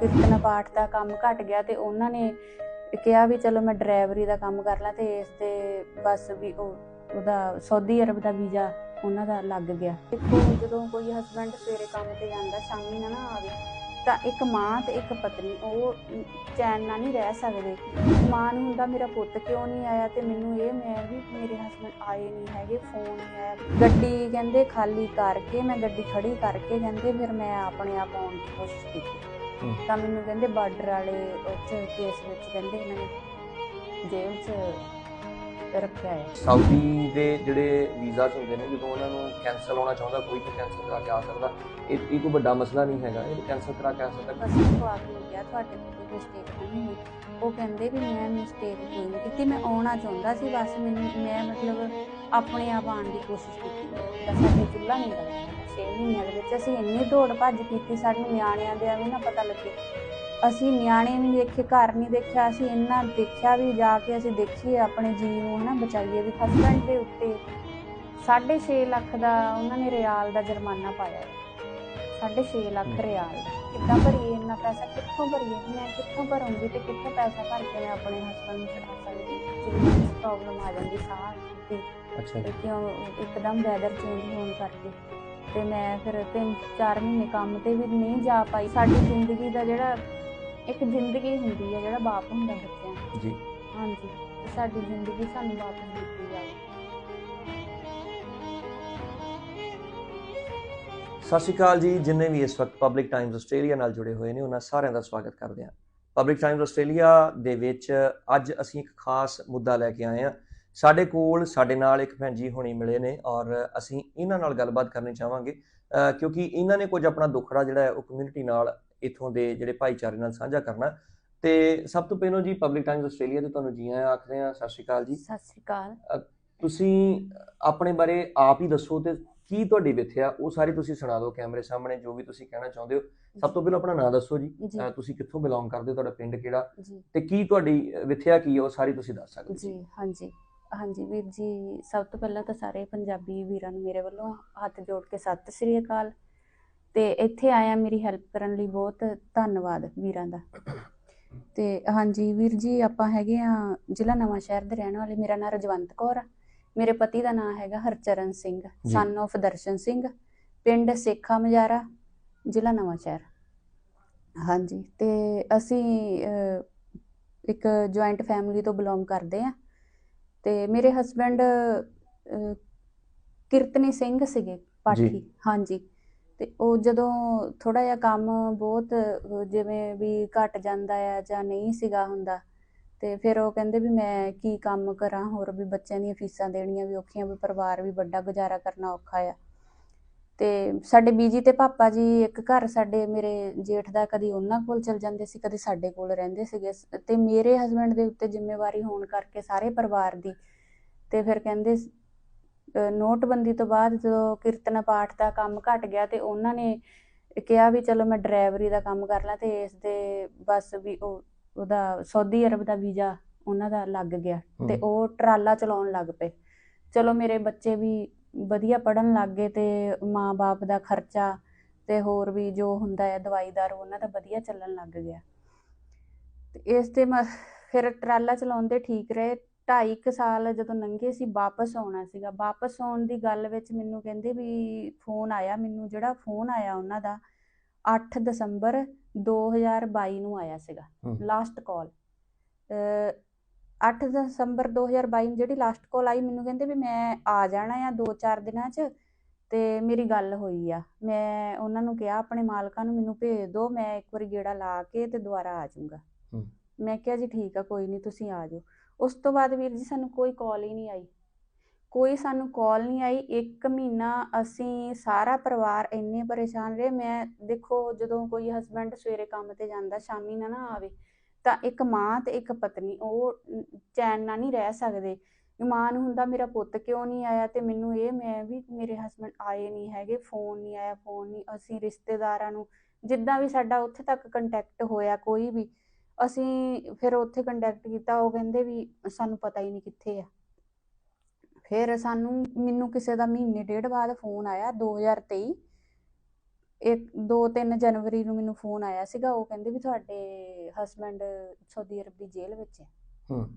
ਕੀਰਤਨ ਪਾਠ ਦਾ ਕੰਮ ਘਟ ਗਿਆ ਤੇ ਉਹਨਾਂ ਨੇ ਕਿਹਾ ਵੀ ਚਲੋ ਮੈਂ ਡਰਾਈਵਰੀ ਦਾ ਕੰਮ ਕਰ ਲਾਂ ਤੇ ਇਸ ਤੇ ਬਸ ਵੀ ਉਹ, ਉਹਦਾ ਸਾਊਦੀ ਅਰਬ ਦਾ ਵੀਜ਼ਾ ਉਹਨਾਂ ਦਾ ਲੱਗ ਗਿਆ। ਦੇਖੋ, ਜਦੋਂ ਕੋਈ ਹਸਬੰਡ ਸਵੇਰੇ ਕੰਮ ਤੇ ਜਾਂਦਾ, ਸ਼ਾਮੀ ਨਾ ਨਾ ਆਵੇ, ਤਾਂ ਇੱਕ ਮਾਂ ਤੇ ਇੱਕ ਪਤਨੀ, ਉਹ ਚੈਨ ਨਾਲ ਨਹੀਂ ਰਹਿ ਸਕਦੇ। ਮਾਂ ਨੂੰ ਹੁੰਦਾ, ਮੇਰਾ ਪੁੱਤ ਕਿਉਂ ਨਹੀਂ ਆਇਆ? ਤੇ ਮੈਨੂੰ ਇਹ ਮੈਂ ਵੀ ਮੇਰੇ ਹਸਬੰਡ ਆਏ ਨਹੀਂ ਹੈਗੇ ਫੋਨ ਨਹੀਂ ਆਇਆ। ਗੱਡੀ ਕਹਿੰਦੇ ਖਾਲੀ ਕਰਕੇ, ਮੈਂ ਗੱਡੀ ਖੜੀ ਕਰਕੇ ਕਹਿੰਦੇ, ਫਿਰ ਮੈਂ ਆਪਣੇ ਆਪ ਆਉਣ ਦੀ ਕੋਸ਼ਿਸ਼ ਕੀਤੀ। ਤਾਂ ਮੈਨੂੰ ਕਹਿੰਦੇ ਬਾਰਡਰ ਵਾਲੇ ਉੱਚ ਕੇਸ ਵਿੱਚ ਕਹਿੰਦੇ ਇਹਨਾਂ ਨੇ ਜੇਲ੍ਹ 'ਚ ਰੱਖਿਆ ਹੈ। ਸਾਊਦੀ ਦੇ ਜਿਹੜੇ ਵੀਜ਼ਾਸ ਹੁੰਦੇ ਨੇ ਜਦੋਂ ਉਹਨਾਂ ਨੂੰ ਕੈਨਸਲ ਹੋਣਾ ਚਾਹੁੰਦਾ ਕੋਈ ਤਾਂ ਕੈਨਸਲ ਕਰਾ ਕੇ ਆ ਸਕਦਾ ਇਹ ਇਹ ਕੋਈ ਵੱਡਾ ਮਸਲਾ ਨਹੀਂ ਹੈਗਾ। ਇਹ ਕੈਨਸਲ ਕਰਾ ਕੇ ਆ ਸਕਦਾ। ਬਸ ਉਹ ਆ ਕੇ ਗਿਆ ਤੁਹਾਡੇ ਤੋਂ ਕੋਈ ਮਿਸਟੇਕ ਨਹੀਂ ਹੋਈ? ਉਹ ਕਹਿੰਦੇ ਵੀ ਮੈਂ ਮਿਸਟੇਕ ਨਹੀਂ ਕੀਤੀ ਮੈਂ ਆਉਣਾ ਚਾਹੁੰਦਾ ਸੀ ਬਸ ਮੈਨੂੰ ਮੈਂ ਮਤਲਬ ਆਪਣੇ ਆਪ ਆਉਣ ਦੀ ਕੋਸ਼ਿਸ਼ ਕੀਤੀ। ਤਾਂ ਸਾਡੇ ਚੁੱਲ੍ਹਾ ਨਹੀਂ ਲੱਗਦਾ 6 ਮਹੀਨਿਆਂ ਵਿੱਚ ਅਸੀਂ ਇੰਨੀ ਦੌੜ ਭੱਜ ਕੀਤੀ ਸਾਨੂੰ ਨਿਆਣਿਆਂ ਦੇ ਐਵੇਂ ਨਾ ਪਤਾ ਲੱਗੇ। ਅਸੀਂ ਨਿਆਣੇ ਨਹੀਂ ਦੇਖੇ ਘਰ ਨਹੀਂ ਦੇਖਿਆ ਅਸੀਂ ਇੰਨਾ ਦੇਖਿਆ ਵੀ ਜਾ ਕੇ ਅਸੀਂ ਦੇਖੀਏ ਆਪਣੇ ਜੀਵ ਨੂੰ ਹਨਾ ਬਚਾਈਏ ਵੀ ਹਸਬੈਂਡ ਦੇ ਉੱਤੇ। 6.5 ਲੱਖ ਦਾ ਉਹਨਾਂ ਨੇ ਰਿਆਲ ਦਾ ਜੁਰਮਾਨਾ ਪਾਇਆ। ਹੈ 6.5 ਲੱਖ। ਰਿਆਲ। ਕਿੱਦਾਂ ਭਰੀਏ ਇੰਨਾ ਪੈਸਾ? ਕਿੱਥੋਂ ਭਰੀਏ? ਮੈਂ ਕਿੱਥੋਂ ਭਰੂੰਗੀ ਤੇ ਕਿੱਥੋਂ ਪੈਸਾ ਭਰ ਕੇ ਮੈਂ ਆਪਣੇ ਹਸਬੰਡ ਨੂੰ ਛਡਾ ਸਕਦੀ ਜਿਹੜੀ ਪ੍ਰੋਬਲਮ ਆ ਜਾਂਦੀ ਸਾਹ ਦੀ ਅੱਛਾ ਤੇ ਕਿਉਂ ਇੱਕਦਮ ਵੈਦਰ ਚੇਂਜ ਹੋਣ ਕਰਕੇ? ਤੇ ਮੈਂ ਫਿਰ ਤਿੰਨ ਚਾਰ ਮਹੀਨੇ ਕੰਮ ਤੇ ਵੀ ਨਹੀਂ ਜਾ ਪਾਈ। ਸਾਡੀ ਜ਼ਿੰਦਗੀ ਦਾ ਜਿਹੜਾ ਇੱਕ ਜ਼ਿੰਦਗੀ ਹੁੰਦੀ ਹੈ ਜਿਹੜਾ ਬਾਪ ਹੁੰਦਾ ਬੱਚਿਆਂ ਦੀ। ਜੀ। ਹਾਂਜੀ। ਸਾਡੀ ਜ਼ਿੰਦਗੀ ਸਾਨੂੰ ਵਾਪਸ ਦਿੱਤੀ ਜਾਵੇ ਸਤਿ ਸ਼੍ਰੀ ਅਕਾਲ ਜੀ। ਜਿੰਨੇ ਵੀ ਇਸ ਵਕਤ ਪਬਲਿਕ ਟਾਈਮਜ਼ ਆਸਟ੍ਰੇਲੀਆ ਨਾਲ ਜੁੜੇ ਹੋਏ ਨੇ ਉਹਨਾਂ ਸਾਰਿਆਂ ਦਾ ਸਵਾਗਤ ਕਰਦੇ ਹਾਂ। ਪਬਲਿਕ ਟਾਈਮਜ਼ ਆਸਟ੍ਰੇਲੀਆ ਦੇ ਵਿੱਚ ਅੱਜ ਅਸੀਂ ਇੱਕ ਖਾਸ ਮੁੱਦਾ ਲੈ ਕੇ ਆਏ ਹਾਂ ਸਾਡੇ ਕੋਲ ਸਾਡੇ ਨਾਲ ਇੱਕ ਭੈਣ ਜੀ ਹੁਣੀ ਮਿਲੇ ਨੇ ਔਰ ਅਸੀਂ ਇਹਨਾਂ ਨਾਲ ਗੱਲਬਾਤ ਕਰਨੀ ਚਾਹਾਂਗੇ ਕਿਉਂਕਿ ਇਹਨਾਂ ਨੇ ਕੁਝ ਆਪਣਾ ਦੁੱਖੜਾ ਜਿਹੜਾ ਹੈ ਉਹ ਕਮਿਊਨਿਟੀ ਨਾਲ ਇਥੋਂ ਦੇ ਜਿਹੜੇ ਭਾਈਚਾਰੇ ਨਾਲ ਸਾਂਝਾ ਕਰਨਾ ਤੇ ਸਭ ਤੋਂ ਪਹਿਲਾਂ ਜੀ ਪਬਲਿਕ ਟਾਈਮਜ਼ ਆਸਟ੍ਰੇਲੀਆ ਤੇ ਤੁਹਾਨੂੰ ਜੀ ਆਇਆਂ ਆਖਦੇ ਹਾਂ ਸਤਿ ਸ਼੍ਰੀ ਅਕਾਲ ਜੀ। ਸਤਿ ਸ੍ਰੀ ਅਕਾਲ। ਤੁਸੀਂ ਆਪਣੇ ਬਾਰੇ ਆਪ ਹੀ ਦੱਸੋ ਤੇ ਕੀ ਤੁਹਾਡੀ ਵਿਥਿਆ ਉਹ ਸਾਰੀ ਤੁਸੀਂ ਸੁਣਾ ਦਿਓ ਕੈਮਰੇ ਸਾਹਮਣੇ ਜੋ ਵੀ ਤੁਸੀਂ ਕਹਿਣਾ ਚਾਹੁੰਦੇ ਹੋ। ਸਭ ਤੋਂ ਪਹਿਲਾਂ ਆਪਣਾ ਨਾਮ ਦੱਸੋ ਜੀ। ਤੁਸੀਂ ਕਿੱਥੋਂ ਬਿਲੋਂਗ ਕਰਦੇ ਹੋ ਤੁਹਾਡਾ ਪਿੰਡ ਕਿਹੜਾ? ਤੇ ਕੀ ਤੁਹਾਡੀ ਵਿਥਿਆ ਕੀ ਹੈ ਉਹ ਸਾਰੀ ਤੁਸੀਂ ਦੱਸ ਸਕਦੇ ਹੋ ਜੀ ਹਾਂਜੀ। ਹਾਂਜੀ ਵੀਰ ਜੀ ਸਭ ਤੋਂ ਪਹਿਲਾਂ ਤਾਂ ਸਾਰੇ ਪੰਜਾਬੀ ਵੀਰਾਂ ਨੂੰ ਮੇਰੇ ਵੱਲੋਂ ਹੱਥ ਜੋੜ ਕੇ ਸਤਿ ਸ੍ਰੀ ਅਕਾਲ। ਤੇ ਇੱਥੇ ਆਇਆ ਮੇਰੀ ਹੈਲਪ ਕਰਨ ਲਈ ਬਹੁਤ ਧੰਨਵਾਦ ਵੀਰਾਂ ਦਾ। ਤੇ ਹਾਂਜੀ ਵੀਰ ਜੀ ਆਪਾਂ ਹੈਗੇ ਆ ਜ਼ਿਲ੍ਹਾ ਨਵਾਂ ਸ਼ਹਿਰ ਦੇ ਰਹਿਣ ਵਾਲੇ। ਮੇਰਾ ਨਾਮ ਰਜਵੰਤ ਕੌਰ ਆ। ਮੇਰੇ ਪਤੀ ਦਾ ਨਾਮ ਹੈਗਾ ਹਰਚਰਨ ਸਿੰਘ। ਸਨ of ਦਰਸ਼ਨ ਸਿੰਘ। ਪਿੰਡ ਸੇਖਾ ਮਜਾਰਾ ਜ਼ਿਲ੍ਹਾ ਨਵਾਂ ਸ਼ਹਿਰ। ਹਾਂਜੀ ਤੇ ਅਸੀਂ ਇੱਕ ਜੁਆਇੰਟ ਫੈਮਿਲੀ ਤੋਂ ਬਿਲੋਂਗ ਕਰਦੇ ਆ। ਤੇ ਮੇਰੇ ਹਸਬੰਡ ਕੀਰਤਨੀ ਸਿੰਘ ਸੀਗੇ ਪਾਠੀ। ਹਾਂਜੀ। ਤੇ ਉਹ ਜਦੋਂ ਥੋੜਾ ਜਿਹਾ ਕੰਮ ਬਹੁਤ ਜਿਵੇਂ ਵੀ ਘਟ ਜਾਂਦਾ ਆ ਜਾਂ ਨਹੀਂ ਸੀਗਾ ਹੁੰਦਾ ਤੇ ਫਿਰ ਉਹ ਕਹਿੰਦੇ ਵੀ ਮੈਂ ਕੀ ਕੰਮ ਕਰਾਂ ਹੋਰ ਵੀ ਬੱਚਿਆਂ ਦੀਆਂ ਫੀਸਾਂ ਦੇਣੀਆਂ ਵੀ ਔਖੀਆਂ ਵੀ ਪਰਿਵਾਰ ਵੀ ਵੱਡਾ ਗੁਜ਼ਾਰਾ ਕਰਨਾ ਔਖਾ ਆ। ਤੇ ਸਾਡੇ ਬੀਜੀ ਤੇ ਪਾਪਾ ਜੀ ਇੱਕ ਘਰ ਸਾਡੇ ਮੇਰੇ ਜੇਠ ਦਾ ਕਦੀ ਉਹਨਾਂ ਕੋਲ ਚਲ ਜਾਂਦੇ ਸੀ ਕਦੀ ਸਾਡੇ ਕੋਲ ਰਹਿੰਦੇ ਸੀਗੇ ਤੇ ਮੇਰੇ ਹਸਬੰਡ ਦੇ ਉੱਤੇ ਜ਼ਿੰਮੇਵਾਰੀ ਹੋਣ ਕਰਕੇ ਸਾਰੇ ਪਰਿਵਾਰ ਦੀ ਤੇ ਫਿਰ ਕਹਿੰਦੇ ਨੋਟਬੰਦੀ ਤੋਂ ਬਾਅਦ ਜਦੋਂ ਕੀਰਤਨ ਪਾਠ ਦਾ ਕੰਮ ਘਟ ਗਿਆ ਤੇ ਉਹਨਾਂ ਨੇ ਕਿਹਾ ਵੀ ਚਲੋ ਮੈਂ ਡਰਾਈਵਰੀ ਦਾ ਕੰਮ ਕਰ ਲਾਂ ਤੇ ਇਸ ਦੇ ਬਸ ਵੀ ਉਹ ਉਹਦਾ ਸਾਊਦੀ ਅਰਬ ਦਾ ਵੀਜ਼ਾ ਉਹਨਾਂ ਦਾ ਲੱਗ ਗਿਆ ਤੇ। ਉਹ ਟਰਾਲਾ ਚਲਾਉਣ ਲੱਗ ਪਏ ਚਲੋ ਮੇਰੇ ਬੱਚੇ ਵੀ ਵਧੀਆ ਪੜਨ ਲੱਗ ਗਏ ਤੇ ਮਾਂ-ਬਾਪ ਦਾ ਖਰਚਾ ਤੇ ਹੋਰ ਵੀ ਜੋ ਹੁੰਦਾ ਹੈ ਦਵਾਈ ਦਾਰੂ ਉਹਨਾਂ ਦਾ ਵਧੀਆ ਚੱਲਣ ਲੱਗ ਗਿਆ। ਤੇ ਇਸ ਤੇ ਮੈਂ ਫਿਰ ਟਰਾਲਾ ਚਲਾਉਂਦੇ ਠੀਕ ਰਹੇ। ਢਾਈ ਕੁ ਸਾਲ ਜਦੋਂ ਲੰਘੇ ਸੀ ਵਾਪਸ ਆਉਣਾ ਸੀਗਾ। ਵਾਪਸ ਆਉਣ ਦੀ ਗੱਲ ਵਿੱਚ ਮੈਨੂੰ ਕਹਿੰਦੇ ਵੀ ਫੋਨ ਆਇਆ ਮੈਨੂੰ ਜਿਹੜਾ ਫੋਨ ਆਇਆ ਉਹਨਾਂ ਦਾ 8 ਦਸੰਬਰ 2022 ਨੂੰ ਆਇਆ ਸੀਗਾ। ਲਾਸਟ ਕਾਲ 8 ਦਸੰਬਰ 2022 ਨੂੰ ਜਿਹੜੀ ਲਾਸਟ ਕਾਲ ਆਈ ਮੈਨੂੰ ਕਹਿੰਦੇ ਵੀ ਮੈਂ ਆ ਜਾਣਾ ਆ 2-4 ਦਿਨਾਂ 'ਚ ਤੇ ਮੇਰੀ ਗੱਲ ਹੋਈ ਆ। ਮੈਂ ਉਹਨਾਂ ਨੂੰ ਕਿਹਾ ਆਪਣੇ ਮਾਲਕਾਂ ਨੂੰ ਮੈਨੂੰ ਭੇਜ ਦਿਓ ਮੈਂ ਇੱਕ ਵਾਰੀ ਗੇੜਾ ਲਾ ਕੇ ਤੇ ਦੁਬਾਰਾ ਆ ਜਾਊਂਗਾ। ਮੈਂ ਕਿਹਾ ਜੀ ਠੀਕ ਆ ਕੋਈ ਨਹੀਂ ਤੁਸੀਂ ਆ ਜਾਓ। ਉਸ ਤੋਂ ਬਾਅਦ ਵੀਰ ਜੀ ਸਾਨੂੰ ਕੋਈ ਕਾਲ ਹੀ ਨਹੀਂ ਆਈ। ਕੋਈ ਸਾਨੂੰ ਕਾਲ ਨਹੀਂ ਆਈ। ਇੱਕ ਮਹੀਨਾ ਅਸੀਂ ਸਾਰਾ ਪਰਿਵਾਰ ਇੰਨੇ ਪਰੇਸ਼ਾਨ ਰਹੇ। ਮੈਂ ਦੇਖੋ ਜਦੋਂ ਕੋਈ ਹਸਬੰਡ ਸਵੇਰੇ ਕੰਮ ਤੇ ਜਾਂਦਾ ਸ਼ਾਮੀ ਨਾ ਨਾ ਆਵੇ ਇੱਕ ਮਾਂ ਤੇ ਇੱਕ ਪਤਨੀ, ਉਹ ਚੈਨ ਨਾਲ ਨਹੀਂ ਰਹਿ ਸਕਦੇ। ਮਾਂ ਨੂੰ ਹੁੰਦਾ, ਮੇਰਾ ਪੁੱਤ ਕਿਉਂ ਨਹੀਂ ਆਇਆ? ਤੇ ਮੈਨੂੰ ਇਹ, ਮੈਂ ਵੀ ਮੇਰੇ ਹਸਬੰਡ ਆਏ ਨਹੀਂ ਹੈਗੇ ਫੋਨ ਨਹੀਂ ਆਇਆ ਫੋਨ ਨਹੀਂ। ਅਸੀਂ ਰਿਸ਼ਤੇਦਾਰਾਂ ਨੂੰ, ਜਿੱਦਾਂ ਵੀ ਸਾਡਾ ਉੱਥੇ ਤੱਕ ਕੰਟੈਕਟ ਹੋਇਆ, ਕੋਈ ਵੀ, ਅਸੀਂ ਫਿਰ ਉੱਥੇ ਕੰਟੈਕਟ ਕੀਤਾ। ਉਹ ਕਹਿੰਦੇ ਵੀ, ਸਾਨੂੰ ਪਤਾ ਹੀ ਨਹੀਂ ਕਿੱਥੇ ਆ। ਫਿਰ ਸਾਨੂੰ, ਮੈਨੂੰ ਕਿਸੇ ਦਾ ਮਹੀਨੇ ਡੇਢ ਬਾਅਦ ਫੋਨ ਆਇਆ 2023 ਇੱਕ 2-3 ਜਨਵਰੀ ਨੂੰ ਮੈਨੂੰ ਫੋਨ ਆਇਆ ਸੀਗਾ ਉਹ ਕਹਿੰਦੇ ਵੀ ਤੁਹਾਡੇ ਹਸਬੰਡ ਸਾਊਦੀ ਅਰਬ ਦੀ ਜੇਲ੍ਹ ਵਿੱਚ ਹੈ। ਹੂੰ।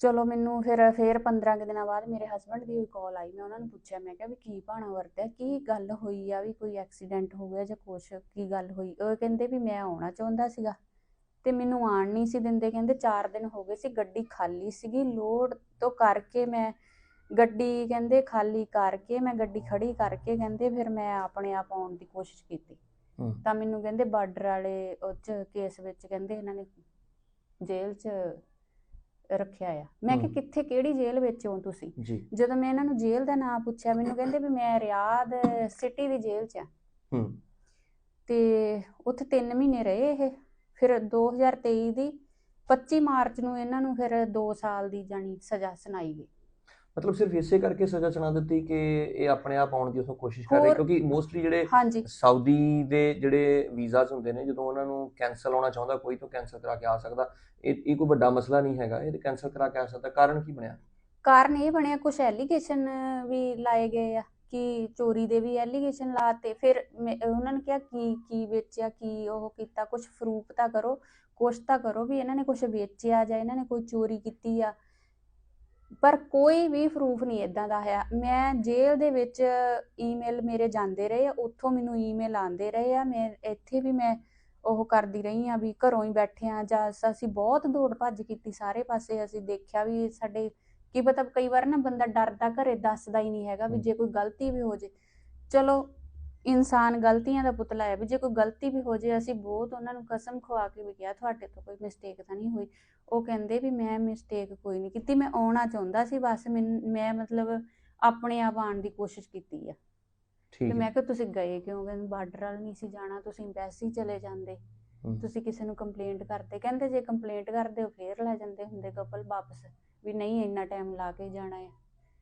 ਚਲੋ ਮੈਨੂੰ ਫਿਰ ਫਿਰ 15 ਕੁ ਦਿਨਾਂ ਬਾਅਦ ਮੇਰੇ ਹਸਬੰਡ ਦੀ ਕਾਲ ਆਈ ਮੈਂ ਉਹਨਾਂ ਨੂੰ ਪੁੱਛਿਆ ਮੈਂ ਕਿਹਾ ਵੀ ਕੀ ਭਾਣਾ ਵਰਤਿਆ ਕੀ ਗੱਲ ਹੋਈ ਆ ਵੀ ਕੋਈ ਐਕਸੀਡੈਂਟ ਹੋ ਗਿਆ ਜਾਂ ਕੁਛ ਕੀ ਗੱਲ ਹੋਈ? ਉਹ ਕਹਿੰਦੇ ਵੀ ਮੈਂ ਆਉਣਾ ਚਾਹੁੰਦਾ ਸੀਗਾ ਤੇ ਮੈਨੂੰ ਆਣ ਨਹੀਂ ਸੀ ਦਿੰਦੇ ਕਹਿੰਦੇ 4 ਦਿਨ ਹੋ ਗਏ ਸੀ ਗੱਡੀ ਖਾਲੀ ਸੀਗੀ ਲੋਡ ਤੋਂ ਕਰਕੇ ਮੈਂ ਗੱਡੀ ਕਹਿੰਦੇ ਖਾਲੀ ਕਰਕੇ ਮੈਂ ਗੱਡੀ ਖੜੀ ਕਰਕੇ ਕਹਿੰਦੇ ਫਿਰ ਮੈਂ ਆਪਣੇ ਆਪ ਆਉਣ ਦੀ ਕੋਸ਼ਿਸ਼ ਕੀਤੀ। ਤਾਂ ਮੈਨੂੰ ਕਹਿੰਦੇ ਬਾਰਡਰ ਵਾਲੇ ਉਹ 'ਚ ਕੇਸ ਵਿੱਚ ਕਹਿੰਦੇ ਇਹਨਾਂ ਨੇ ਜੇਲ੍ਹ 'ਚ ਰੱਖਿਆ ਆ। ਮੈਂ ਕਿ। ਕਿੱਥੇ ਕਿਹੜੀ ਜੇਲ੍ਹ ਵਿੱਚ ਹੋ ਤੁਸੀਂ? ਜਦੋਂ ਮੈਂ ਇਹਨਾਂ ਨੂੰ ਜੇਲ੍ਹ ਦਾ ਨਾਮ ਪੁੱਛਿਆ ਮੈਨੂੰ ਕਹਿੰਦੇ ਵੀ ਮੈਂ ਰਿਆਦ ਸਿਟੀ ਦੀ ਜੇਲ੍ਹ 'ਚ ਆ। ਹੂੰ। ਤੇ ਉੱਥੇ 3 ਮਹੀਨੇ ਰਹੇ ਇਹ। ਫਿਰ 2023 ਦੀ 25 ਮਾਰਚ ਨੂੰ ਇਹਨਾਂ ਨੂੰ ਫਿਰ 2 ਸਾਲ ਦੀ ਜਾਨੀ ਸਜ਼ਾ ਸੁਣਾਈ ਗਈ। ਮਤਲਬ ਸਿਰਫ ਇਸੇ ਕਰਕੇ ਸਜ਼ਾ ਸੁਣਾ ਦਿੱਤੀ ਕਿ ਇਹ ਆਪਣੇ ਆਪ ਆਉਣ ਦੀ ਉਸੋਂ ਕੋਸ਼ਿਸ਼ ਕਰ ਰਹੇ ਕਿਉਂਕਿ ਮੋਸਟਲੀ ਜਿਹੜੇ ਸਾਊਦੀ ਦੇ ਜਿਹੜੇ ਵੀਜ਼ਾਸ ਹੁੰਦੇ ਨੇ ਜਦੋਂ ਉਹਨਾਂ ਨੂੰ ਕੈਨਸਲ ਆਉਣਾ ਚਾਹੁੰਦਾ ਕੋਈ ਤਾਂ ਕੈਨਸਲ ਕਰਾ ਕੇ ਆ ਸਕਦਾ ਇਹ ਇਹ ਕੋਈ ਵੱਡਾ ਮਸਲਾ ਨਹੀਂ ਹੈਗਾ ਇਹ ਕੈਨਸਲ ਕਰਾ ਕੇ ਆ ਸਕਦਾ। ਕਾਰਨ ਕੀ ਬਣਿਆ? ਕਾਰਨ ਇਹ ਬਣਿਆ ਕੁਝ ਐਲੀਗੇਸ਼ਨ ਵੀ ਲਾਏ ਗਏ ਆ ਕਿ ਚੋਰੀ ਦੇ ਵੀ ਐਲੀਗੇਸ਼ਨ ਲਾਤੇ। ਫਿਰ ਉਹਨਾਂ ਨੇ ਕਿਹਾ ਕੀ ਕੀ ਵੇਚਿਆ ਕੀ ਉਹ ਕੀਤਾ ਕੁਝ ਤਾਂ ਕਰੋ ਤਾਂ ਕਰੋ ਵੀ ਇਹਨਾਂ ਨੇ ਕੁਝ ਵੇਚਿਆ ਜਾਂ ਇਹਨਾਂ ਨੇ ਕੋਈ ਚੋਰੀ ਕੀਤੀ ਆ। ਪਰ ਕੋਈ ਵੀ ਪ੍ਰੂਫ ਨਹੀਂ ਇਦਾਂ ਦਾ ਹੈ। ਮੈਂ ਜੇਲ੍ਹ ਦੇ ਵਿੱਚ ਈਮੇਲ ਮੇਰੇ ਜਾਂਦੇ ਰਹੇ ਆ ਉੱਥੋਂ ਮੈਨੂੰ ਈਮੇਲ ਆਉਂਦੇ ਰਹੇ ਆ। ਮੈਂ ਇੱਥੇ ਵੀ ਮੈਂ ਉਹ ਕਰਦੀ ਰਹੀ ਆ ਵੀ ਘਰੋਂ ਹੀ ਬੈਠੇ ਆ ਜਾਂ ਅਸੀਂ ਬਹੁਤ ਦੌੜ ਭੱਜ ਕੀਤੀ ਸਾਰੇ ਪਾਸੇ। ਅਸੀਂ ਦੇਖਿਆ ਵੀ ਸਾਡੇ ਕੀ ਪਤਾ ਕਈ ਵਾਰ ਨਾ ਬੰਦਾ ਡਰਦਾ ਘਰੇ ਦੱਸਦਾ ਹੀ ਨਹੀਂ ਹੈਗਾ ਵੀ। ਜੇ ਕੋਈ ਗਲਤੀ ਵੀ ਹੋ ਜੇ। ਚਲੋ ਇਨਸਾਨ ਗਲਤੀਆਂ ਦਾ ਪੁਤਲਾ ਹੈ ਵੀ ਜੇ ਕੋਈ ਗਲਤੀ ਵੀ ਹੋ ਜੇ ਅਸੀਂ ਬਹੁਤ ਉਹਨਾਂ ਨੂੰ ਕਸਮ ਖਵਾ ਕੇ ਵੀ ਕਿਹਾ ਤੁਹਾਡੇ ਤੋਂ ਕੋਈ ਮਿਸਟੇਕ ਤਾਂ ਨਹੀਂ ਹੋਈ। ਉਹ ਕਹਿੰਦੇ ਵੀ ਮੈਂ ਮਿਸਟੇਕ ਕੋਈ ਨਹੀਂ ਕੀਤੀ ਮੈਂ ਆਉਣਾ ਚਾਹੁੰਦਾ ਸੀ ਬਸ ਮੈਂ ਮਤਲਬ ਆਪਣੇ ਆਪ ਆਉਣ ਦੀ ਕੋਸ਼ਿਸ਼ ਕੀਤੀ ਆ। ਤੇ ਮੈਂ ਕਿਹਾ ਤੁਸੀਂ ਗਏ ਕਿਉਂ? ਕਹਿੰਦੇ ਬਾਰਡਰ ਵਾਲ ਨਹੀਂ ਸੀ ਜਾਣਾ ਤੁਸੀਂ ਐਮਬੈਸੀ ਚਲੇ ਜਾਂਦੇ। ਤੁਸੀਂ ਕਿਸੇ ਨੂੰ ਕੰਪਲੇਂਟ ਕਰਦੇ। ਕਹਿੰਦੇ ਜੇ ਕੰਪਲੇਂਟ ਕਰਦੇ ਹੋ ਫੇਰ ਲੈ ਜਾਂਦੇ ਹੁੰਦੇ ਕਪਲ ਵਾਪਸ ਵੀ ਨਹੀਂ ਇੰਨਾ ਟਾਈਮ ਲਾ ਕੇ ਜਾਣਾ ਹੈ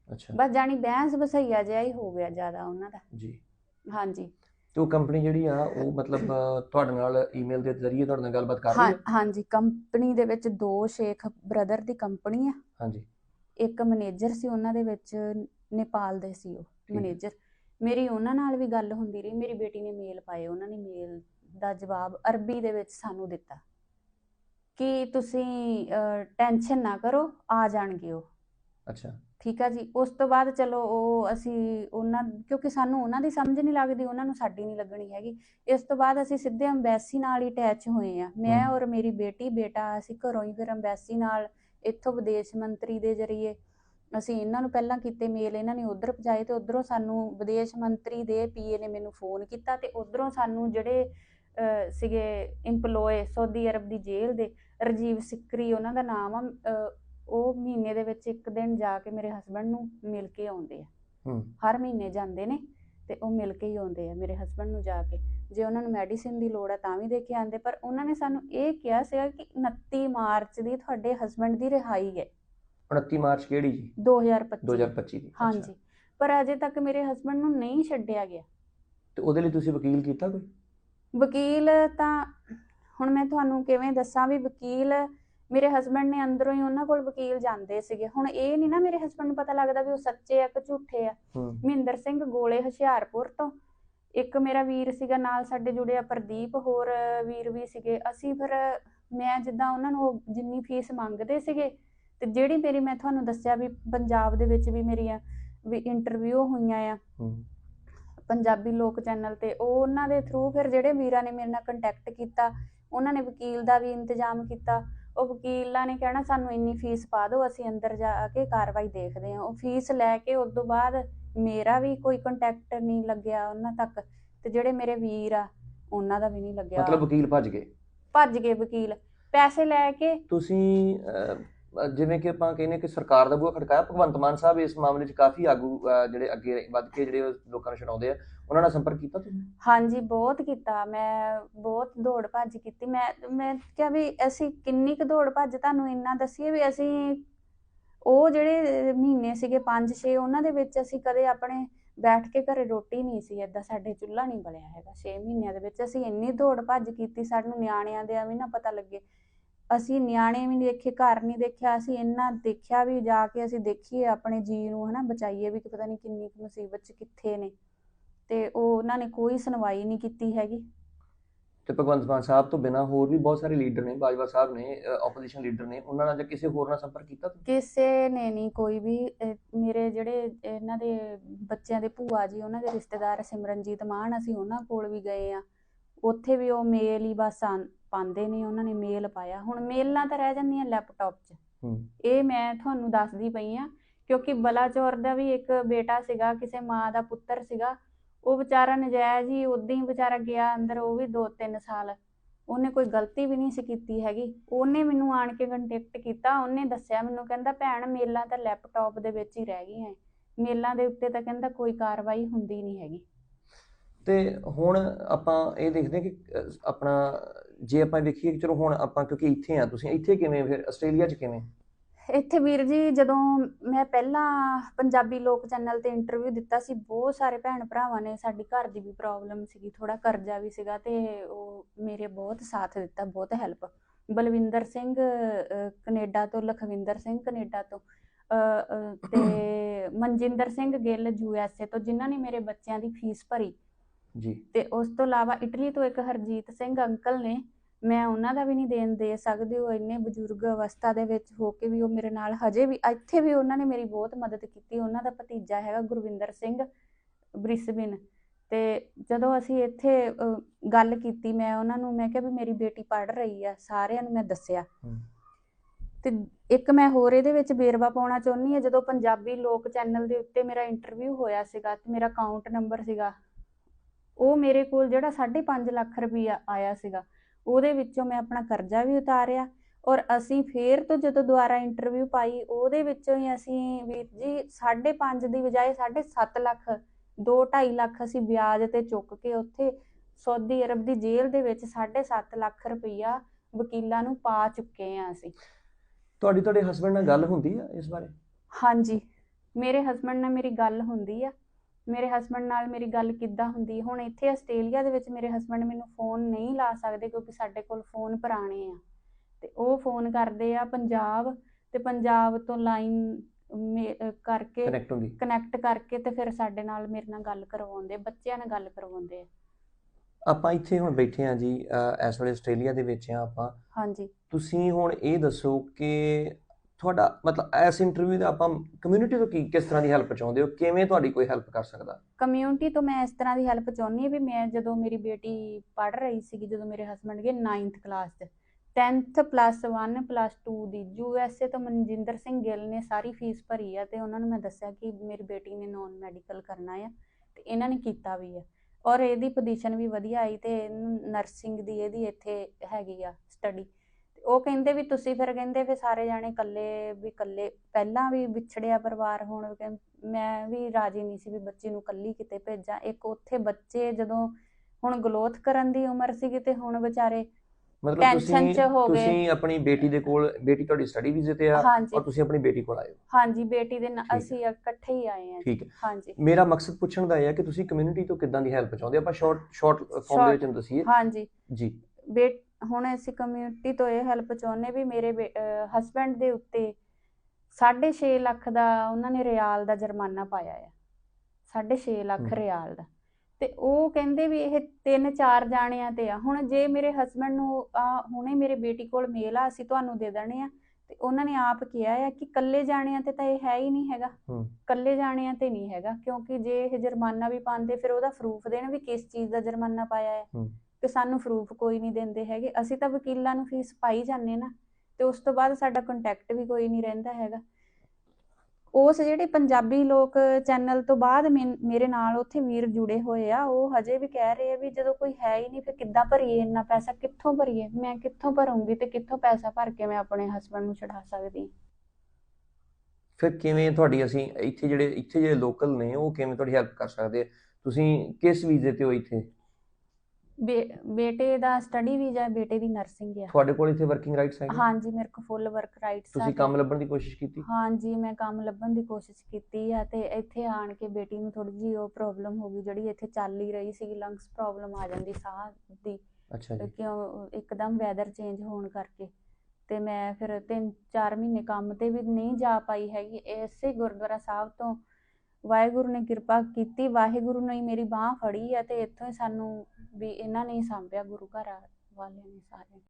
ਅੱਛਾ। ਬਸ ਜਾਣੀ ਬਹਿਸ ਬਸਈਆ ਜਿਹਾ ਹੀ ਹੋ ਗਿਆ ਜ਼ਿਆਦਾ ਉਹਨਾਂ ਦਾ। ਜੀ। ਹਾਂਜੀ। ਤੇ ਉਹ ਕੰਪਨੀ ਜਿਹੜੀ ਆ ਉਹ ਮਤਲਬ ਤੁਹਾਡੇ ਨਾਲ ਈਮੇਲ ਦੇ ਜ਼ਰੀਏ ਤੁਹਾਡੇ ਨਾਲ ਗੱਲਬਾਤ ਕਰ ਹਾਂ ਰਹੀ ਹੈ ਹਾਂਜੀ ਕੰਪਨੀ ਦੇ ਵਿੱਚ ਦੋ ਸ਼ੇਖ ਬ੍ਰਦਰ ਦੀ ਕੰਪਨੀ ਆ। ਹਾਂਜੀ। ਇੱਕ ਮੈਨੇਜਰ ਸੀ ਉਹਨਾਂ ਦੇ ਵਿੱਚ ਨੇਪਾਲ ਦੇ ਸੀ ਉਹ ਹੈ। ਮੈਨੇਜਰ ਮੇਰੀ ਉਹਨਾਂ ਨਾਲ ਵੀ ਗੱਲ ਹੁੰਦੀ ਰਹੀ ਮੇਰੀ ਬੇਟੀ ਨੇ ਮੇਲ ਪਾਏ ਉਹਨਾਂ ਨੇ ਮੇਲ ਦਾ ਜਵਾਬ ਅਰਬੀ ਦੇ ਵਿੱਚ ਸਾਨੂੰ ਦਿੱਤਾ। ਕਿ ਤੁਸੀਂ ਟੈਨਸ਼ਨ ਨਾ ਕਰੋ ਆ ਜਾਣਗੇ ਉਹ। ਅੱਛਾ। ਠੀਕ ਆ ਜੀ ਉਸ ਤੋਂ ਬਾਅਦ ਚਲੋ ਉਹ ਅਸੀਂ ਉਹਨਾਂ ਕਿਉਂਕਿ ਸਾਨੂੰ ਉਹਨਾਂ ਦੀ ਸਮਝ ਨਹੀਂ ਲੱਗਦੀ ਉਹਨਾਂ ਨੂੰ ਸਾਡੀ ਨਹੀਂ ਲੱਗਣੀ ਹੈਗੀ ਇਸ ਤੋਂ ਬਾਅਦ ਅਸੀਂ ਸਿੱਧੇ ਅੰਬੈਸੀ ਨਾਲ ਹੀ ਅਟੈਚ ਹੋਏ ਆ ਮੈਂ। ਔਰ ਮੇਰੀ ਬੇਟੀ ਬੇਟਾ ਅਸੀਂ ਘਰੋਂ ਹੀ ਫਿਰ ਅੰਬੈਸੀ ਨਾਲ ਇੱਥੋਂ ਵਿਦੇਸ਼ ਮੰਤਰੀ ਦੇ ਜ਼ਰੀਏ ਅਸੀਂ ਇਹਨਾਂ ਨੂੰ ਪਹਿਲਾਂ ਕੀਤੇ ਮੇਲ ਇਹਨਾਂ ਨੇ ਉਧਰ ਪਹੁੰਚਾਏ ਤੇ ਉਧਰੋਂ ਸਾਨੂੰ ਵਿਦੇਸ਼ ਮੰਤਰੀ ਦੇ ਪੀਏ ਨੇ ਮੈਨੂੰ ਫੋਨ ਕੀਤਾ ਤੇ ਉਧਰੋਂ ਸਾਨੂੰ ਜਿਹੜੇ ਸੀਗੇ EMPLOYE ਸਾਊਦੀ ਅਰਬ ਦੀ ਜੇਲ੍ਹ ਦੇ ਰਜੀਵ ਸਿਕਰੀ ਉਹਨਾਂ ਦਾ ਨਾਮ ਆ ਉਹ ਮਹੀਨੇ ਦੇ ਵਿੱਚ ਇੱਕ ਦਿਨ ਜਾ ਕੇ ਮੇਰੇ ਹਸਬੰਡ ਨੂੰ ਮਿਲ ਕੇ ਆਉਂਦੇ ਆ। ਹੂੰ। ਹਰ ਮਹੀਨੇ ਜਾਂਦੇ ਨੇ ਤੇ ਉਹ ਮਿਲ ਕੇ ਹੀ ਆਉਂਦੇ ਆ ਮੇਰੇ ਹਸਬੰਡ ਨੂੰ ਜਾ ਕੇ। ਜੇ ਉਹਨਾਂ ਨੂੰ ਮੈਡੀਸਿਨ ਦੀ ਲੋੜ ਆ ਤਾਂ ਵੀ ਦੇ ਕੇ ਆਉਂਦੇ ਪਰ ਉਹਨਾਂ ਨੇ ਸਾਨੂੰ ਇਹ ਕਿਹਾ ਸੀਗਾ ਕਿ 29 ਮਾਰਚ ਦੀ ਤੁਹਾਡੇ ਹਸਬੰਡ ਦੀ ਰਿਹਾਈ ਹੈ। 29 ਮਾਰਚ ਕਿਹੜੀ ਜੀ? 2025 2025 ਦੀ। ਹਾਂਜੀ। ਪਰ ਅਜੇ ਤੱਕ ਮੇਰੇ ਹਸਬੰਡ ਨੂੰ ਨਹੀਂ ਛੱਡਿਆ ਗਿਆ। ਤੇ ਉਹਦੇ ਲਈ ਤੁਸੀਂ ਵਕੀਲ ਕੀਤਾ ਕੋਈ? ਵਕੀਲ ਤਾਂ ਹੁਣ ਮੈਂ ਤੁਹਾਨੂੰ ਕਿਵੇਂ ਦੱਸਾਂ ਵੀ ਵਕੀਲ ਮੇਰੇ ਹਸਬੰਡ ਨੇ ਅੰਦਰੋਂ ਹੀ ਉਹਨਾਂ ਕੋਲ ਵਕੀਲ ਜਾਂਦੇ ਸੀਗੇ। ਹੁਣ ਇਹ ਨਹੀਂ ਨਾ ਮੇਰੇ ਹਸਬੰਡ ਨੂੰ ਪਤਾ ਲੱਗਦਾ ਵੀ ਉਹ ਸੱਚੇ ਆ ਕਿ ਝੂਠੇ ਆ। ਮਹਿੰਦਰ ਸਿੰਘ ਗੋਲੇ ਹੁਸ਼ਿਆਰਪੁਰ ਤੋਂ। ਇੱਕ ਮੇਰਾ ਵੀਰ ਸੀਗਾ ਨਾਲ ਸਾਡੇ ਜੁੜੇ ਆ ਪ੍ਰਦੀਪ ਹੋਰ ਵੀਰ ਵੀ ਸੀਗੇ। ਅਸੀਂ ਫਿਰ ਮੈਂ ਜਿੱਦਾਂ ਉਹਨਾਂ ਨੂੰ ਜਿੰਨੀ ਫੀਸ ਮੰਗਦੇ ਸੀਗੇ ਤੇ ਜਿਹੜੀ ਮੇਰੀ ਮੈਂ ਤੁਹਾਨੂੰ ਦੱਸਿਆ ਵੀ ਪੰਜਾਬ ਦੇ ਵਿੱਚ ਵੀ ਮੇਰੀਆਂ ਵੀ ਇੰਟਰਵਿਊ ਹੋਈਆਂ ਆ। ਪੰਜਾਬੀ ਲੋਕ ਚੈਨਲ ਤੇ ਉਹ ਉਹਨਾਂ ਦੇ ਥਰੂ ਫਿਰ ਜਿਹੜੇ ਵੀਰਾਂ ਨੇ ਮੇਰੇ ਨਾਲ ਕੰਟੈਕਟ ਕੀਤਾ ਉਹਨਾਂ ਨੇ ਵਕੀਲ ਦਾ ਵੀ ਇੰਤਜ਼ਾਮ ਕੀਤਾ। ਉਹ ਵਕੀਲਾਂ ਨੇ ਕਹਿਣਾ ਸਾਨੂੰ ਇੰਨੀ ਫੀਸ ਪਾ ਦਿਓ ਅਸੀਂ ਅੰਦਰ ਜਾ ਕੇ ਕਾਰਵਾਈ ਦੇਖਦੇ ਹਾਂ। ਉਹ ਫੀਸ ਲੈ ਕੇ ਉਸ ਤੋਂ ਬਾਅਦ ਮੇਰਾ ਵੀ ਕੋਈ ਕੰਟੈਕਟ ਨਹੀਂ ਲੱਗਿਆ ਉਹਨਾਂ ਤੱਕ ਤੇ ਜਿਹੜੇ ਮੇਰੇ ਵੀਰ ਆ ਉਹਨਾਂ ਦਾ ਵੀ ਨਹੀਂ ਲੱਗਿਆ। ਮਤਲਬ ਵਕੀਲ ਭੱਜ ਗਏ? ਭੱਜ ਗਏ ਵਕੀਲ। ਪੈਸੇ ਲੈ ਕੇ ਤੁਸੀਂ ਅਹ, ਜਿਵੇਂ ਕਿ ਆਪਾਂ ਕਹਿੰਦੇ ਕਿ ਸਰਕਾਰ ਦਾ ਬੂਹਾ ਖੜਕਾਇਆ, ਭਗਵੰਤ ਮਾਨ ਸਾਹਿਬ ਇਸ ਮਾਮਲੇ 'ਚ ਕਾਫੀ ਆਗੂ ਜਿਹੜੇ ਅੱਗੇ ਵੱਧ ਕੇ ਜਿਹੜੇ ਲੋਕਾਂ ਨੂੰ ਛਡਾਉਂਦੇ ਆ, ਉਹਨਾਂ ਨਾਲ ਸੰਪਰਕ ਕੀਤਾ ਤੁਸੀਂ? ਹਾਂਜੀ, ਬਹੁਤ ਕੀਤਾ। ਮੈਂ ਬਹੁਤ ਦੌੜ ਭੱਜ ਕੀਤੀ। ਮੈਂ ਮੈਂ ਕਿਹਾ ਵੀ ਅਸੀਂ ਕਿੰਨੀ ਕੁ ਦੌੜ ਭੱਜ, ਤੁਹਾਨੂੰ ਇੰਨਾ ਦੱਸੀਏ ਵੀ ਅਸੀਂ ਉਹ ਜਿਹੜੇ ਮਹੀਨੇ ਸੀਗੇ 5-6 ਉਹਨਾਂ ਦੇ ਵਿੱਚ ਅਸੀਂ ਕਦੇ ਆਪਣੇ ਬੈਠ ਕੇ ਘਰੇ ਰੋਟੀ ਨਹੀਂ ਸੀ, ਏਦਾਂ ਸਾਡੇ ਚੁੱਲ੍ਹਾ ਨਹੀਂ ਬਲਿਆ ਹੈਗਾ। 6 ਮਹੀਨਿਆਂ ਦੇ ਵਿੱਚ ਅਸੀਂ ਇੰਨੀ ਦੌੜ ਭੱਜ ਕੀਤੀ, ਸਾਨੂੰ ਨਿਆਣਿਆਂ ਦੇ ਵੀ ਨਾ ਪਤਾ ਲੱਗੇ ਅਸੀਂ ਨਿਆਣੇ ਵੀ ਨਹੀਂ ਦੇਖੇ ਘਰ ਨਹੀਂ ਦੇਖਿਆ ਅਸੀਂ ਇੰਨਾ ਦੇਖਿਆ ਵੀ ਜਾ ਕੇ ਅਸੀਂ ਦੇਖੀਏ ਆਪਣੇ ਜੀ ਨੂੰ ਹਨਾ ਬਚਾਈਏ ਵੀ ਕਿ ਪਤਾ ਨਹੀਂ ਕਿੰਨੀ ਕੁ ਮੁਸੀਬਤ ਚ ਕਿੱਥੇ ਨੇ। ਤੇ ਉਹ ਉਹਨਾਂ ਨੇ ਕੋਈ ਸੁਣਵਾਈ ਨਹੀਂ ਕੀਤੀ ਹੈਗੀ। ਤੇ ਭਗਵੰਤ ਮਾਨ ਸਾਹਿਬ ਤੋਂ ਬਿਨਾਂ ਹੋਰ ਵੀ ਬਹੁਤ ਸਾਰੇ ਲੀਡਰ ਨੇ ਬਾਜਵਾ ਸਾਹਿਬ ਨੇ ਆਪੋਜੀਸ਼ਨ ਲੀਡਰ ਨੇ ਉਹਨਾਂ ਨਾਲ ਜਾਂ ਕਿਸੇ ਹੋਰ ਨਾਲ ਸੰਪਰਕ ਕੀਤਾ? ਕਿਸੇ ਨੇ ਨਹੀਂ ਕੋਈ ਵੀ ਅਹ, ਮੇਰੇ ਜਿਹੜੇ ਇਹਨਾਂ ਦੇ ਬੱਚਿਆਂ ਦੇ ਭੂਆ ਜੀ ਉਹਨਾਂ ਦੇ ਰਿਸ਼ਤੇਦਾਰ ਸਿਮਰਨਜੀਤ ਮਾਨ ਅਸੀਂ ਉਹਨਾਂ ਕੋਲ ਵੀ ਗਏ ਆ। ਉੱਥੇ ਵੀ ਉਹ ਮੇਲ ਹੀ ਬਸ ਆਂ- ਪਾਉਂਦੇ ਨੇ ਉਹਨਾਂ ਨੇ ਮੇਲ ਪਾਇਆ। ਹੁਣ ਮੇਲਾਂ ਤਾਂ ਰਹਿ ਜਾਂਦੀਆਂ ਲੈਪਟਾਪ 'ਚ। ਇਹ ਮੈਂ ਤੁਹਾਨੂੰ ਦੱਸਦੀ ਪਈ ਆ ਕਿਉਂਕਿ ਬਲਾਚੌਰ ਦਾ ਵੀ ਇੱਕ ਬੇਟਾ ਸੀਗਾ ਕਿਸੇ ਮਾਂ ਦਾ ਪੁੱਤਰ ਸੀਗਾ। ਉਹ ਵਿਚਾਰਾ ਨਜਾਇਜ਼ ਹੀ ਉਦਾਂ ਹੀ ਵਿਚਾਰਾ ਗਿਆ ਅੰਦਰ ਉਹ ਵੀ 2-3 ਸਾਲ। ਉਹਨੇ ਕੋਈ ਗਲਤੀ ਵੀ ਨਹੀਂ ਸੀ ਕੀਤੀ ਹੈਗੀ। ਉਹਨੇ ਮੈਨੂੰ ਆਣ ਕੇ ਕੰਟੈਕਟ ਕੀਤਾ ਉਹਨੇ ਦੱਸਿਆ ਮੈਨੂੰ ਕਹਿੰਦਾ ਭੈਣ ਮੇਲਾਂ ਤਾਂ ਲੈਪਟਾਪ ਦੇ ਵਿੱਚ ਹੀ ਰਹਿ ਗਈਆਂ ਮੇਲਾਂ ਦੇ ਉੱਤੇ ਤਾਂ ਕਹਿੰਦਾ ਕੋਈ ਕਾਰਵਾਈ ਹੁੰਦੀ ਨਹੀਂ ਹੈਗੀ। ਤੇ ਹੁਣ ਆਪਾਂ ਇਹ ਦੇਖਦੇ ਹਾਂ ਕਿ ਆਪਣਾ ਜੇ ਆਪਾਂ ਵੇਖੀਏ ਕਿ ਚਲੋ ਹੁਣ ਆਪਾਂ ਕਿਉਂਕਿ ਇੱਥੇ ਆ ਤੁਸੀਂ ਇੱਥੇ ਕਿਵੇਂ ਫਿਰ ਆਸਟ੍ਰੇਲੀਆ 'ਚ ਕਿਵੇਂ? ਇੱਥੇ ਵੀਰ ਜੀ ਜਦੋਂ ਮੈਂ ਪਹਿਲਾਂ ਪੰਜਾਬੀ ਲੋਕ ਚੈਨਲ ਤੇ ਇੰਟਰਵਿਊ ਦਿੱਤਾ ਸੀ ਬਹੁਤ ਸਾਰੇ ਭੈਣ ਭਰਾਵਾਂ ਨੇ ਸਾਡੀ ਘਰ ਦੀ ਵੀ ਪ੍ਰੋਬਲਮ ਸੀਗੀ ਥੋੜਾ ਕਰਜ਼ਾ ਵੀ ਸੀਗਾ ਤੇ ਉਹ ਮੇਰੇ ਬਹੁਤ ਸਾਥ ਦਿੱਤਾ ਬਹੁਤ ਹੈਲਪ ਬਲਵਿੰਦਰ ਸਿੰਘ ਅਹ, ਕੈਨੇਡਾ ਤੋਂ ਲਖਵਿੰਦਰ ਸਿੰਘ ਕੈਨੇਡਾ ਤੋਂ ਤੇ Manjinder Singh Gill U S A ਤੋਂ ਜਿਨ੍ਹਾਂ ਨੇ ਮੇਰੇ ਬੱਚਿਆਂ ਦੀ ਫੀਸ ਭਰੀ। ਜੀ। ਤੇ ਉਸ ਤੋਂ ਇਲਾਵਾ ਇਟਲੀ ਤੋਂ ਇੱਕ ਹਰਜੀਤ ਸਿੰਘ ਅੰਕਲ ਨੇ ਮੈਂ ਉਹਨਾਂ ਦਾ ਵੀ ਨਹੀਂ ਦੇਣ ਦੇ ਸਕਦੀ ਉਹ ਇੰਨੇ ਬਜ਼ੁਰਗ ਅਵਸਥਾ ਦੇ ਵਿੱਚ ਹੋ ਕੇ ਵੀ ਉਹ ਮੇਰੇ ਨਾਲ ਹਜੇ ਵੀ ਇੱਥੇ ਵੀ ਉਹਨਾਂ ਨੇ ਮੇਰੀ ਬਹੁਤ ਮਦਦ ਕੀਤੀ। ਉਹਨਾਂ ਦਾ ਭਤੀਜਾ ਹੈਗਾ ਗੁਰਵਿੰਦਰ ਸਿੰਘ ਬ੍ਰਿਸਬਿਨ। ਤੇ ਜਦੋਂ ਅਸੀਂ ਇੱਥੇ ਗੱਲ ਕੀਤੀ ਮੈਂ ਉਹਨਾਂ ਨੂੰ ਮੈਂ ਕਿਹਾ ਵੀ ਮੇਰੀ ਬੇਟੀ ਪੜ੍ਹ ਰਹੀ ਆ ਸਾਰਿਆਂ ਨੂੰ ਮੈਂ ਦੱਸਿਆ। ਤੇ ਇੱਕ ਮੈਂ ਹੋਰ ਇਹਦੇ ਵਿੱਚ ਵੇਰਵਾ ਪਾਉਣਾ ਚਾਹੁੰਦੀ ਹਾਂ ਜਦੋਂ ਪੰਜਾਬੀ ਲੋਕ ਚੈਨਲ ਦੇ ਉੱਤੇ ਮੇਰਾ ਇੰਟਰਵਿਊ ਹੋਇਆ ਸੀਗਾ ਤੇ ਮੇਰਾ ਅਕਾਊਂਟ ਨੰਬਰ ਸੀਗਾ ਉਹ ਮੇਰੇ ਕੋਲ ਜਿਹੜਾ 5.5 ਲੱਖ ਰੁਪਈਆ ਆਇਆ ਸੀਗਾ ਉਹਦੇ ਵਿੱਚੋਂ ਮੈਂ ਆਪਣਾ ਕਰਜ਼ਾ ਵੀ ਉਤਾਰਿਆ ਔਰ ਅਸੀਂ ਫੇਰ ਤੋਂ ਜਦੋਂ ਦੁਬਾਰਾ ਇੰਟਰਵਿਊ ਪਾਈ ਉਹਦੇ ਵਿੱਚੋਂ ਹੀ ਅਸੀਂ ਵੀਰ ਜੀ 5.5 ਦੀ ਬਜਾਏ 7.5 ਲੱਖ 2.5 ਲੱਖ ਅਸੀਂ ਵਿਆਜ ਤੇ ਚੁੱਕ ਕੇ ਉੱਥੇ ਸਾਊਦੀ ਅਰਬ ਦੀ ਜੇਲ੍ਹ ਦੇ ਵਿੱਚ 7.5 ਲੱਖ ਰੁਪਈਆ ਵਕੀਲਾਂ ਨੂੰ ਪਾ ਚੁੱਕੇ ਆ ਅਸੀਂ। ਤੁਹਾਡੀ ਤੁਹਾਡੇ ਹਸਬੰਡ ਨਾਲ ਗੱਲ ਹੁੰਦੀ ਆ ਇਸ ਬਾਰੇ? ਹਾਂਜੀ ਮੇਰੇ ਹਸਬੰਡ ਨਾਲ ਮੇਰੀ ਗੱਲ ਹੁੰਦੀ ਆ। ਮੇਰੇ ਹਸਬੰਡ ਨਾਲ ਮੇਰੀ ਗੱਲ ਕਿੱਦਾਂ ਹੁੰਦੀ? ਹੁਣ ਇੱਥੇ ਆਸਟ੍ਰੇਲੀਆ ਦੇ ਵਿੱਚ ਮੇਰੇ ਹਸਬੰਡ ਮੈਨੂੰ ਫੋਨ ਨਹੀਂ ਲਾ ਸਕਦੇ ਕਿਉਂਕਿ ਸਾਡੇ ਕੋਲ ਫੋਨ ਪੁਰਾਣੇ ਆ। ਤੇ ਉਹ ਫੋਨ ਕਰਦੇ ਆ ਪੰਜਾਬ ਤੇ ਪੰਜਾਬ ਤੋਂ ਲਾਈਨ ਕਰਕੇ ਕਨੈਕਟ ਹੁੰਦੀ। ਕਨੈਕਟ ਕਰਕੇ ਤੇ ਫਿਰ ਸਾਡੇ ਨਾਲ ਮੇਰੇ ਨਾਲ ਗੱਲ ਕਰਵਾਉਂਦੇ ਬੱਚਿਆਂ ਨਾਲ ਗੱਲ ਕਰਵਾਉਂਦੇ ਆਪਾਂ ਇੱਥੇ ਹੁਣ ਬੈਠੇ ਆ ਜੀ ਇਸ ਵੇਲੇ ਆਸਟ੍ਰੇਲੀਆ ਦੇ ਵਿੱਚ ਆ ਆਪਾਂ। ਹਾਂਜੀ। ਤੁਸੀਂ ਹੁਣ ਇਹ ਦੱਸੋ ਕਿ ਤੁਹਾਡਾ ਮਤਲਬ ਇਸ ਇੰਟਰਵਿਊ ਦਾ ਆਪਾਂ ਕਮਿਊਨਿਟੀ ਤੋਂ ਕੀ ਕਿਸ ਤਰ੍ਹਾਂ ਦੀ ਹੈਲਪ ਚਾਹੁੰਦੇ ਹੋ? ਕਿਵੇਂ ਤੁਹਾਡੀ ਕੋਈ ਹੈਲਪ ਕਰ ਸਕਦਾ? ਕਮਿਊਨਿਟੀ ਤੋਂ ਮੈਂ ਇਸ ਤਰ੍ਹਾਂ ਦੀ ਹੈਲਪ ਚਾਹੁੰਦੀ ਹਾਂ ਵੀ ਮੈਂ ਜਦੋਂ ਮੇਰੀ ਬੇਟੀ ਪੜ੍ਹ ਰਹੀ ਸੀਗੀ, ਜਦੋਂ ਮੇਰੇ ਹਸਬੰਡ ਗਏ 9th ਕਲਾਸ 'ਚ 10th ਪਲੱਸ 1 ਪਲੱਸ 2 ਦੀ ਯੂ ਐਸ ਏ ਤੋਂ ਮਨਜਿੰਦਰ ਸਿੰਘ ਗਿੱਲ ਨੇ ਸਾਰੀ ਫੀਸ ਭਰੀ ਆ ਤੇ ਉਹਨਾਂ ਨੂੰ ਮੈਂ ਦੱਸਿਆ ਕਿ ਮੇਰੀ ਬੇਟੀ ਨੇ ਨੌਨ ਮੈਡੀਕਲ ਕਰਨਾ ਆ ਤੇ ਇਹਨਾਂ ਨੇ ਕੀਤਾ ਵੀ ਆ। ਔਰ ਇਹਦੀ ਪੋਜੀਸ਼ਨ ਵੀ ਵਧੀਆ ਆਈ ਤੇ ਨਰਸਿੰਗ ਦੀ ਇਹਦੀ ਇੱਥੇ ਹੈਗੀ ਆ ਸਟੱਡੀ ਉਹ ਕਹਿੰਦੇ ਵੀ ਤੁਸੀਂ ਫਿਰ ਕਹਿੰਦੇ ਵੀ ਸਾਰੇ ਜਾਣੇ ਇਕੱਲੇ ਵੀ ਇਕੱਲੇ ਪਹਿਲਾਂ ਵੀ ਵਿਛੜਿਆ ਪਰਿਵਾਰ ਹੁਣ ਮੈਂ ਵੀ ਰਾਜੀ ਨਹੀਂ ਸੀ ਵੀ ਬੱਚੀ ਨੂੰ ਇਕੱਲੀ ਕਿਤੇ ਭੇਜਾਂ। ਇੱਕ ਉੱਥੇ ਬੱਚੇ ਜਦੋਂ ਹੁਣ ਗਲੋਥ ਕਰਨ ਦੀ ਉਮਰ ਸੀਗੀ ਤੇ ਹੁਣ ਵਿਚਾਰੇ ਮਤਲਬ ਤੁਸੀਂ 'ਚ ਹੋ ਗਏ। ਤੁਸੀਂ ਆਪਣੀ ਬੇਟੀ ਦੇ ਕੋਲ ਬੇਟੀ ਤੁਹਾਡੀ ਸਟੱਡੀ ਵੀਜ਼ੇ ਤੇ ਆ ਔਰ ਤੁਸੀਂ ਆਪਣੀ ਬੇਟੀ ਕੋਲ ਆਏ ਹੋ? ਹਾਂਜੀ ਬੇਟੀ ਦੇ ਨਾਲ। ਅਸੀਂ ਇਕੱਠੇ ਹੀ ਆਏ ਹਾਂ ਠੀਕ ਹੈ। ਹਾਂਜੀ। ਮੇਰਾ ਮਕਸਦ ਪੁੱਛਣ ਦਾ ਇਹ ਹੈ ਕਿ ਤੁਸੀਂ ਕਮਿਊਨਿਟੀ ਤੋਂ ਕਿੱਦਾਂ ਦੀ ਹੈਲਪ ਚਾਹੁੰਦੇ? ਆਪਾਂ ਸ਼ਾਰਟ ਸ਼ਾਰਟ ਫਾਰਮ ਦੇ ਵਿੱਚ ਨੂੰ ਦੱਸੀਏ। ਹਾਂਜੀ। ਜੀ। ਬੇਟ ਹੁਣ ਅਸੀਂ ਕਮਿਊਨਿਟੀ ਤੋਂ ਇਹ ਹੈਲਪ ਚਾਹੁੰਦੇ ਵੀ ਮੇਰੇ ਹਸਬੰਡ ਦੇ ਉੱਤੇ 6.5 ਲੱਖ ਦਾ ਉਹਨਾਂ ਨੇ ਰਿਆਲ ਦਾ ਜੁਰਮਾਨਾ ਪਾਇਆ ਆ। 6.5 ਲੱਖ। ਰਿਆਲ ਦਾ। ਤੇ ਉਹ ਕਹਿੰਦੇ ਵੀ ਇਹ ਤਿੰਨ ਚਾਰ ਜਾਣਿਆਂ ਤੇ ਆ। ਹੁਣ ਜੇ ਮੇਰੇ ਹਸਬੰਡ ਨੂੰ ਆ ਹੁਣੇ ਮੇਰੇ ਬੇਟੀ ਕੋਲ ਮੇਲ ਆ ਅਸੀਂ ਤੁਹਾਨੂੰ ਦੇ ਦੇਣੇ ਆ। ਤੇ ਉਹਨਾਂ ਨੇ ਆਪ ਕਿਹਾ ਆ ਕਿ ਕੱਲੇ ਜਾਣਿਆਂ ਤੇ ਤਾਂ ਇਹ ਹੈ ਹੀ ਨਹੀਂ ਹੈਗਾ। ਹੂੰ। ਕੱਲੇ ਜਾਣਿਆਂ ਤੇ ਨਹੀਂ ਹੈਗਾ। ਕਿਉਂਕਿ ਜੇ ਇਹ ਜੁਰਮਾਨਾ ਵੀ ਪਾਉਂਦੇ ਫਿਰ ਉਹਦਾ ਪ੍ਰੂਫ ਦੇਣ ਵੀ ਕਿਸ ਚੀਜ਼ ਦਾ ਜੁਰਮਾਨਾ ਪਾਇਆ ਹੈ। ਹੂੰ ਸਾਨੂੰ ਪ੍ਰੂਫ ਕੋਈ ਨਹੀਂ ਦਿੰਦੇ ਹੈਗੇ। ਅਸੀਂ ਤਾਂ ਵਕੀਲਾਂ ਨੂੰ ਫੀਸ ਪਾਈ ਜਾਂਦੇ ਨਾ, ਤੇ ਉਸ ਤੋਂ ਬਾਅਦ ਸਾਡਾ ਕੰਟੈਕਟ ਵੀ ਕੋਈ ਨਹੀਂ ਰਹਿੰਦਾ ਹੈਗਾ। ਉਸ ਜਿਹੜੇ ਪੰਜਾਬੀ ਲੋਕ ਚੈਨਲ ਤੋਂ ਬਾਅਦ ਮੇਰੇ ਨਾਲ ਉੱਥੇ ਵੀਰ ਜੁੜੇ ਹੋਏ ਆ, ਉਹ ਹਜੇ ਵੀ ਕਹਿ ਰਹੇ ਆ ਵੀ ਜਦੋਂ ਕੋਈ ਹੈ ਹੀ ਨਹੀਂ, ਫਿਰ ਕਿੱਦਾਂ ਭਰੀਏ ਇੰਨਾ ਪੈਸਾ, ਕਿੱਥੋਂ ਭਰੀਏ? ਮੈਂ ਕਿੱਥੋਂ ਭਰੂੰਗੀ ਤੇ ਕਿੱਥੋਂ ਪੈਸਾ ਭਰ ਕੇ ਮੈਂ ਆਪਣੇ ਹਸਬੰਡ ਨੂੰ ਛਡਾ ਸਕਦੀ ਫਿਰ ਕਿਵੇਂ ਤੁਹਾਡੀ ਅਸੀਂ ਇੱਥੇ ਜਿਹੜੇ ਇੱਥੇ ਜਿਹੜੇ ਲੋਕਲ ਨੇ, ਉਹ ਕਿਵੇਂ ਤੁਹਾਡੀ ਹੈਲਪ ਕਰ ਸਕਦੇ ਤੁਸੀਂ ਕਿਸ ਵੀਜ਼ੇ ਤੇ ਹੋ ਇੱਥੇ? ਬੇ- ਬੇਟੇ ਦਾ ਸਟੱਡੀ ਵੀਜ਼ਾ ਬੇਟੇ ਦੀ ਨਰਸਿੰਗ ਆ। ਤੁਹਾਡੇ ਕੋਲ ਇੱਥੇ ਵਰਕਿੰਗ ਰਾਈਟਸ ਹੈਗੇ ਹਾਂਜੀ ਮੇਰੇ ਕੋਲ ਫੁੱਲ ਵਰਕ ਰਾਈਟਸ ਤੁਸੀਂ ਕੰਮ ਲੱਭਣ ਦੀ ਕੋਸ਼ਿਸ਼ ਕੀਤੀ? ਹਾਂਜੀ ਮੈਂ ਕੰਮ ਲੱਭਣ ਦੀ ਕੋਸ਼ਿਸ਼ ਕੀਤੀ ਆ ਤੇ ਇੱਥੇ ਆਣ ਕੇ ਬੇਟੀ ਨੂੰ ਥੋੜੀ ਜਿਹੀ ਉਹ ਪ੍ਰੋਬਲਮ ਹੋ ਗਈ ਜਿਹੜੀ ਇੱਥੇ ਚੱਲ ਹੀ ਰਹੀ ਸੀਗੀ ਲੰਗਸ ਪ੍ਰੋਬਲਮ ਆ ਜਾਂਦੀ ਸਾਹ ਦੀ। ਅੱਛਾ ਜੀ। ਕਿਉਂ ਇੱਕਦਮ ਵੈਦਰ ਚੇਂਜ ਹੋਣ ਕਰਕੇ ਤੇ ਮੈਂ ਫਿਰ ਤਿੰਨ ਚਾਰ ਮਹੀਨੇ ਕੰਮ ਤੇ ਵੀ ਨਹੀਂ ਜਾ ਪਾਈ ਹੈਗੀ। ਇਸੇ ਗੁਰਦੁਆਰਾ ਸਾਹਿਬ ਤੋਂ ਵਾਹਿਗੁਰੂ ਨੇ ਕਿਰਪਾ ਕੀਤੀ ਵਾਹਿਗੁਰੂ ਨੇ ਹੀ ਮੇਰੀ ਬਾਹ ਫੜੀ ਆ ਤੇ ਇੱਥੋਂ ਹੀ ਸਾਨੂੰ ਵੀ ਇਹਨਾਂ ਨੇ ਹੀ ਸਾਂਭਿਆ ਗੁਰੂ ਘਰ ਵਾਲਿਆਂ ਨੇ ਸਾਰਿਆਂ ਨੇ।